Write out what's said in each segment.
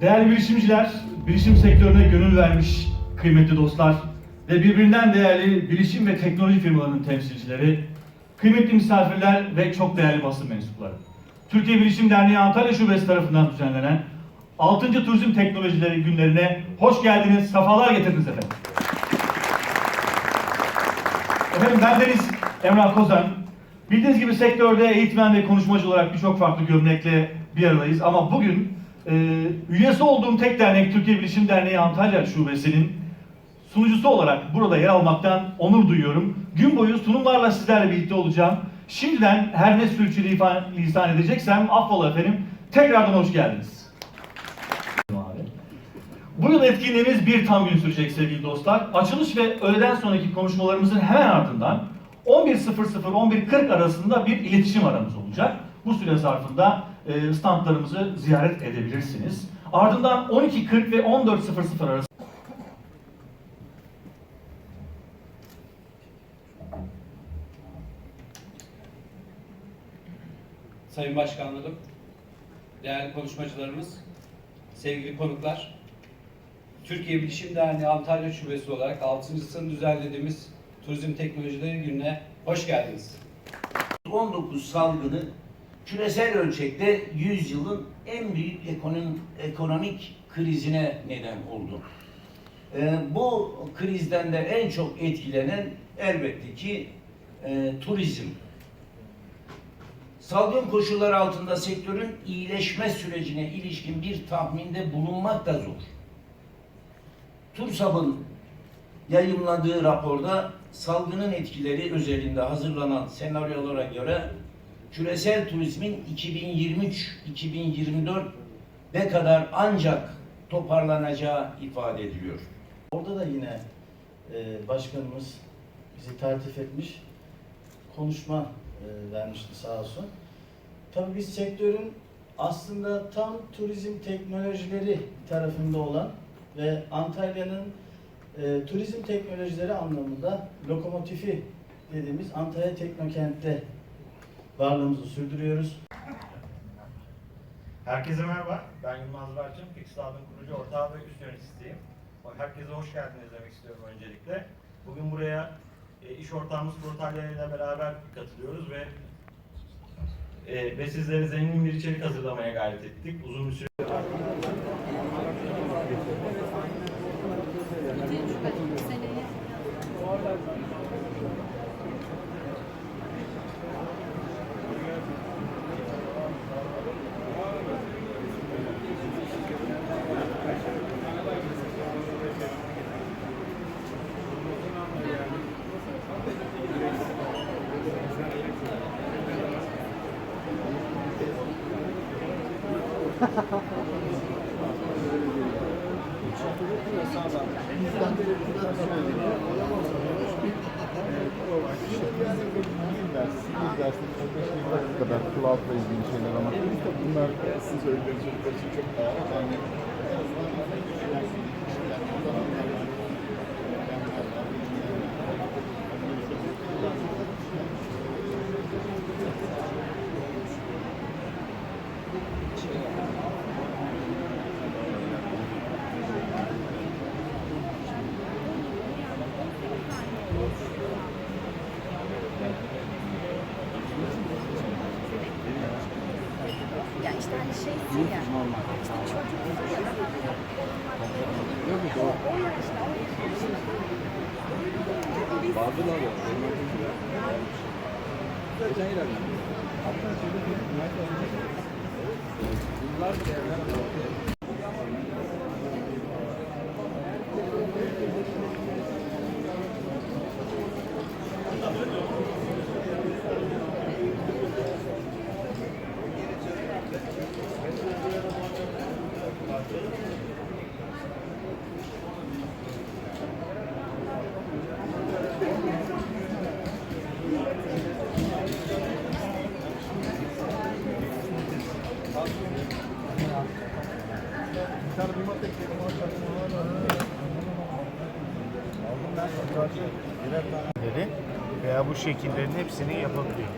Değerli bilişimciler, bilişim sektörüne gönül vermiş kıymetli dostlar ve birbirinden değerli bilişim ve teknoloji firmalarının temsilcileri, kıymetli misafirler ve çok değerli basın mensupları. Türkiye Bilişim Derneği Antalya Şubesi tarafından düzenlenen 6. Turizm Teknolojileri Günlerine hoş geldiniz, sefalar getirdiniz efendim. Efendim ben Deniz Emrah Kozan. Bildiğiniz gibi sektörde eğitmen ve konuşmacı olarak birçok farklı gömlekle bir aradayız. Ama bugün e, üyesi olduğum tek dernek Türkiye Bilişim Derneği Antalya Şubesi'nin sunucusu olarak burada yer almaktan onur duyuyorum. Gün boyu sunumlarla sizlerle birlikte olacağım. Şimdiden her ne sürçülisan edeceksem affola efendim. Tekrardan hoş geldiniz. Bu yıl etkinliğimiz bir tam gün sürecek sevgili dostlar. Açılış ve öğleden sonraki konuşmalarımızın hemen ardından 11.00-11.40 arasında bir iletişim aramız olacak. Bu süre zarfında e, standlarımızı ziyaret edebilirsiniz. Ardından 12.40 ve 14.00 arasında Sayın Başkanlarım, değerli konuşmacılarımız, sevgili konuklar, Türkiye Bilişim Derneği Antalya Şubesi olarak 6.sını düzenlediğimiz Turizm Teknolojileri Günü'ne hoş geldiniz. 19 salgını küresel ölçekte 100 yılın en büyük ekonomik, ekonomik krizine neden oldu. Ee, bu krizden de en çok etkilenen elbette ki e, turizm. Salgın koşulları altında sektörün iyileşme sürecine ilişkin bir tahminde bulunmak da zor. TURSAB'ın yayımladığı raporda salgının etkileri özelinde hazırlanan senaryolara göre küresel turizmin 2023-2024 ne kadar ancak toparlanacağı ifade ediliyor. Orada da yine e, başkanımız bizi tertip etmiş, konuşma e, vermişti sağ olsun. Tabii biz sektörün aslında tam turizm teknolojileri tarafında olan ve Antalya'nın e, turizm teknolojileri anlamında lokomotifi dediğimiz Antalya Teknokent'te varlığımızı sürdürüyoruz. Herkese merhaba. Ben Yılmaz Barçın. Pixel'ın kurucu ortağı ve üst yöneticisiyim. Herkese hoş geldiniz demek istiyorum öncelikle. Bugün buraya e, iş ortağımız Protalya ile beraber katılıyoruz ve e, ve sizlere zengin bir içerik hazırlamaya gayret ettik. Uzun bir süre kadar cloud'la ilgili şeyler anlatıyoruz da bunlar sizin söylediğiniz çocuklar için çok daha önemli. Ya işte hani şeysin ya. İşte çocuksun ya. O, o yaşta o leri bu şekillerin hepsini yapabiliyor.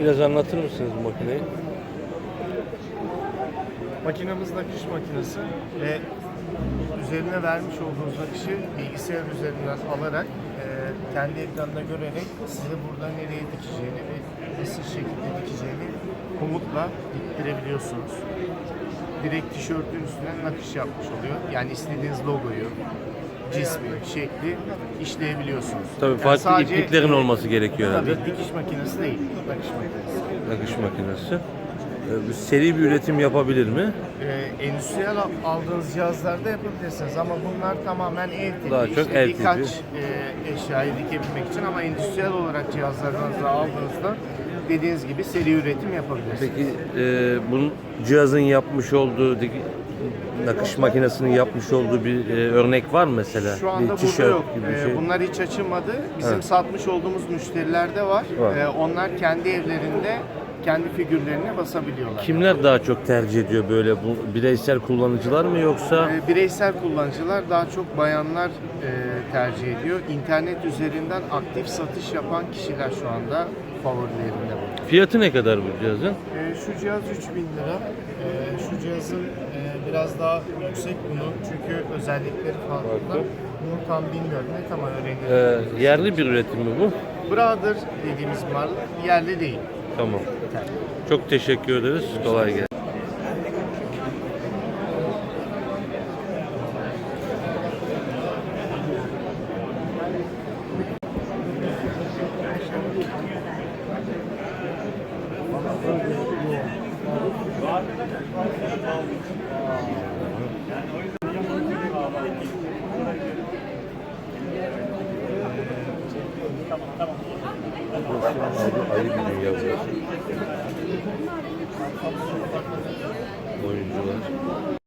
Biraz anlatır mısınız bu makineyi? Makinamız nakış makinesi ve üzerine vermiş olduğunuz nakışı bilgisayar üzerinden alarak e, kendi ekranında görerek size burada nereye dikeceğini ve nasıl şekilde dikeceğini komutla diktirebiliyorsunuz. Direkt tişörtün üstüne nakış yapmış oluyor. Yani istediğiniz logoyu, cismi, şekli işleyebiliyorsunuz. Tabii Yani farklı sadece- ipliklerin olması gerekiyor herhalde. Tabii dikiş makinesi değil, nakış makinesi. Nakış makinesi. Ee, bu Seri bir üretim yapabilir mi? Ee, endüstriyel al- aldığınız cihazlarda yapabilirsiniz ama bunlar tamamen ev tipi. Daha çok İşte ev tipi. birkaç e, eşyayı dikebilmek için ama endüstriyel olarak cihazlarınızı aldığınızda dediğiniz gibi seri üretim yapabilirsiniz. Peki e, bunun cihazın yapmış olduğu dik- nakış makinesinin yapmış olduğu bir e, örnek var mı mesela? Şu anda bir burada yok. gibi bir Ee, şey. Bunlar hiç açılmadı. Bizim Evet. satmış olduğumuz müşterilerde var. Var. Ee, onlar kendi evlerinde kendi figürlerine basabiliyorlar. Kimler daha çok tercih ediyor böyle bu bireysel kullanıcılar mı yoksa Ee, Bireysel kullanıcılar daha çok bayanlar e, tercih ediyor. İnternet üzerinden aktif satış yapan kişiler şu anda favorilerinde bu. fiyatı ne kadar bu cihazın? Ee, şu cihaz 3000 lira. Ee, şu cihazın e, biraz daha yüksek bunu çünkü özellikleri farklı. Farklı. Bunu tam bilmiyorum ne tam öğrenirim. Ee, yerli bir üretim mi bu? Brother dediğimiz mal yerli değil. Tamam. Çok teşekkür ederiz. Kolay gelsin. Ayrı bir dünya burası. Oyuncular.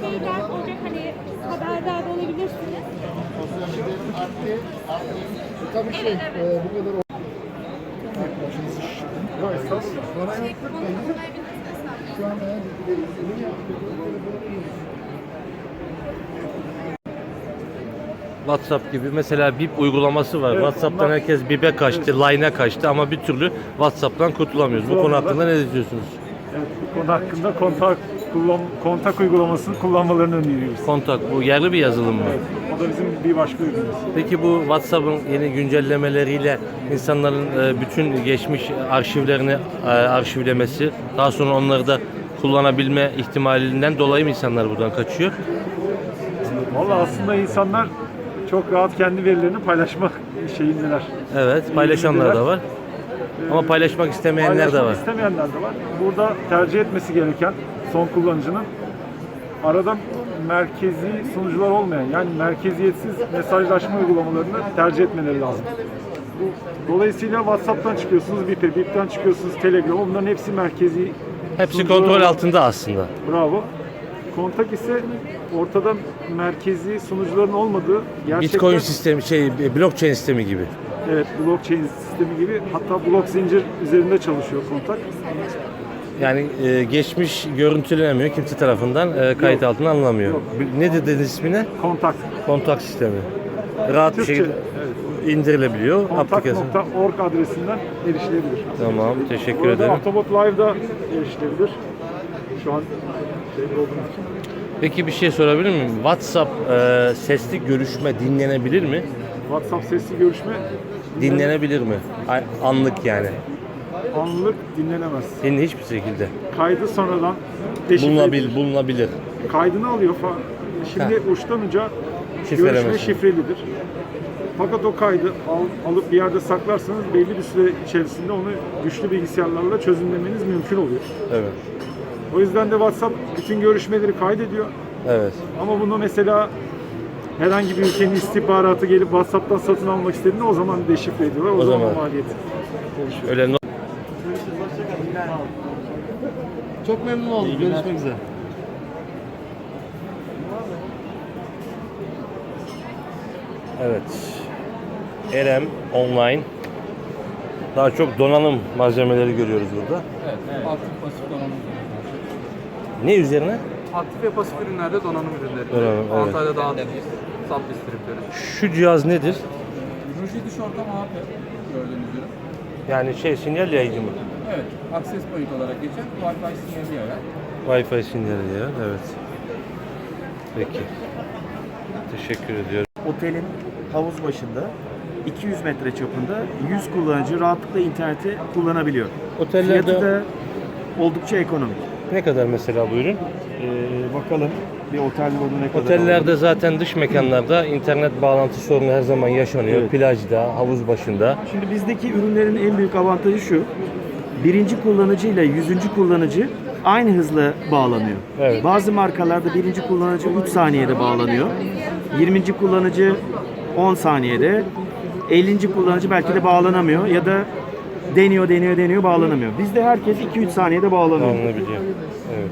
Şeyler olacak hani haberdar olabilirsiniz. Tabii şey, e, bu kadar. Şu an eğer. WhatsApp gibi mesela BIP uygulaması var. WhatsApp'tan herkes BIP'e kaçtı, Line'a kaçtı ama bir türlü WhatsApp'tan kurtulamıyoruz. Bu konu hakkında ne diyorsunuz? Evet, bu konu hakkında kontak kullan, kontak uygulamasını kullanmalarını öneriyoruz. Kontak bu yerli bir yazılım mı? O da bizim bir başka ürünümüz. Peki bu WhatsApp'ın yeni güncellemeleriyle insanların e, bütün geçmiş arşivlerini e, arşivlemesi, daha sonra onları da kullanabilme ihtimalinden dolayı mı insanlar buradan kaçıyor? Valla aslında insanlar çok rahat kendi verilerini paylaşmak şeyindeler. Evet, paylaşanlar da var. Ama paylaşmak istemeyenler de Paylaşmak var. istemeyenler de var. Burada tercih etmesi gereken son kullanıcının arada merkezi sunucular olmayan yani merkeziyetsiz mesajlaşma uygulamalarını tercih etmeleri lazım. Dolayısıyla WhatsApp'tan çıkıyorsunuz, Bip'e, Bip'ten çıkıyorsunuz Telegram. Onların hepsi merkezi Hepsi kontrol olan- altında aslında. Bravo. Kontak ise ortada merkezi sunucuların olmadığı gerçekten Bitcoin sistemi şey blockchain sistemi gibi. evet blockchain sistemi gibi hatta blok zincir üzerinde çalışıyor kontak. Yani e, geçmiş görüntülenemiyor kimse tarafından e, kayıt altına alınamıyor. Bir- Ne dediniz ismine? Kontak. Kontak sistemi. Rahat bir Türkçe. şekilde Evet. indirilebiliyor. aplikasyon. Kontak.org adresinden erişilebilir. Tamam, teşekkür Orada ederim. Autobot Live'da erişilebilir. Şu an şey olduğumuz için. Peki bir şey sorabilir miyim? WhatsApp e, sesli görüşme dinlenebilir mi? WhatsApp sesli görüşme Dinlenebilir mi? Ay- Anlık yani. Anlık dinlenemez. Dinle hiçbir şekilde. Kaydı sonradan deşifre Bulunabil, edilir. bulunabilir. kaydını alıyor falan. Şimdi Şifrelemesi. görüşme şifrelidir. Fakat o kaydı al- alıp bir yerde saklarsanız belli bir süre içerisinde onu güçlü bilgisayarlarla çözümlemeniz mümkün oluyor. Evet. O yüzden de WhatsApp bütün görüşmeleri kaydediyor. Evet. Ama bunu mesela herhangi bir ülkenin istihbaratı gelip WhatsApp'tan satın almak istediğinde o zaman deşifre ediyorlar. O, O zaman, zaman. maliyet oluşuyor. Öyle no- Çok memnun oldum. Görüşmek üzere. Evet. Erem online. Daha çok donanım malzemeleri görüyoruz burada. Evet, aktif pasif donanım. Ne üzerine? Aktif ve pasif ürünlerde donanım ürünleri. Donanım, evet. Antalya dağıtımcıyız. Sub distribütörü. Şu cihaz nedir? Ruji dış ortam AP gördüğünüz ürün. Yani şey sinyal yayıcı mı? Evet, access point olarak geçen Wi-Fi sinyali yayan. Wi-Fi sinyali ya. Evet. Peki. Teşekkür ediyorum. otelin havuz başında 200 metre çapında 100 kullanıcı rahatlıkla interneti kullanabiliyor. Otellerde Fiyatı da oldukça ekonomik. Ne kadar mesela bu ürün? Ee, bakalım bir otel modu ne kadar Otellerde zaten dış mekanlarda internet bağlantı sorunu her zaman yaşanıyor. Evet. Plajda, havuz başında. Şimdi bizdeki ürünlerin en büyük avantajı şu. Birinci kullanıcı ile yüzüncü kullanıcı aynı hızla bağlanıyor. Evet. Bazı markalarda birinci kullanıcı 3 saniyede bağlanıyor. 20. kullanıcı 10 saniyede. 50. kullanıcı belki de bağlanamıyor ya da deniyor deniyor deniyor bağlanamıyor. Bizde herkes 2-3 saniyede bağlanıyor. Anlayabiliyor. Evet.